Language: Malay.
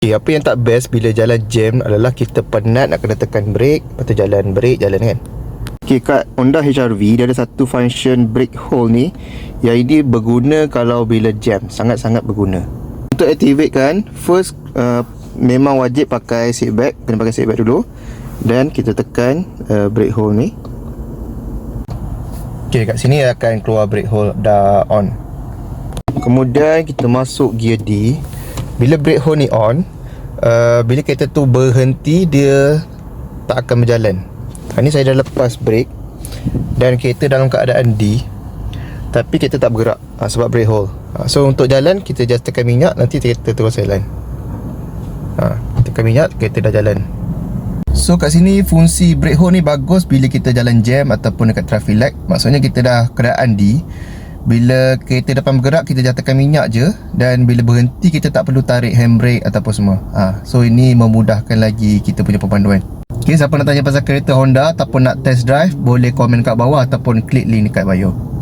Okay, apa yang tak best bila jalan jam adalah kita penat nak kena tekan brake. Lepas tu jalan brake, jalan kan. Okay, kat Honda HRV dia ada satu function brake hold ni Yang ini berguna kalau bila jam, sangat-sangat berguna. Untuk activate kan, first uh, memang wajib pakai seat belt. Kena pakai seat belt dulu. Dan kita tekan uh, brake hold ni. Okay, kat sini akan keluar brake hold dah on. Kemudian kita masuk gear D Bila brake hold ni on uh, Bila kereta tu berhenti Dia tak akan berjalan ha, Ni saya dah lepas brake Dan kereta dalam keadaan D Tapi kereta tak bergerak ha, Sebab brake hold ha, So untuk jalan Kita just tekan minyak Nanti kereta terus jalan ha, Tekan minyak Kereta dah jalan So kat sini fungsi brake hold ni bagus bila kita jalan jam ataupun dekat traffic light. Maksudnya kita dah keadaan D. Bila kereta depan bergerak kita just tekan minyak je dan bila berhenti kita tak perlu tarik handbrake ataupun semua. Ha, so ini memudahkan lagi kita punya pemanduan. Okay, siapa nak tanya pasal kereta Honda ataupun nak test drive boleh komen kat bawah ataupun klik link dekat bio.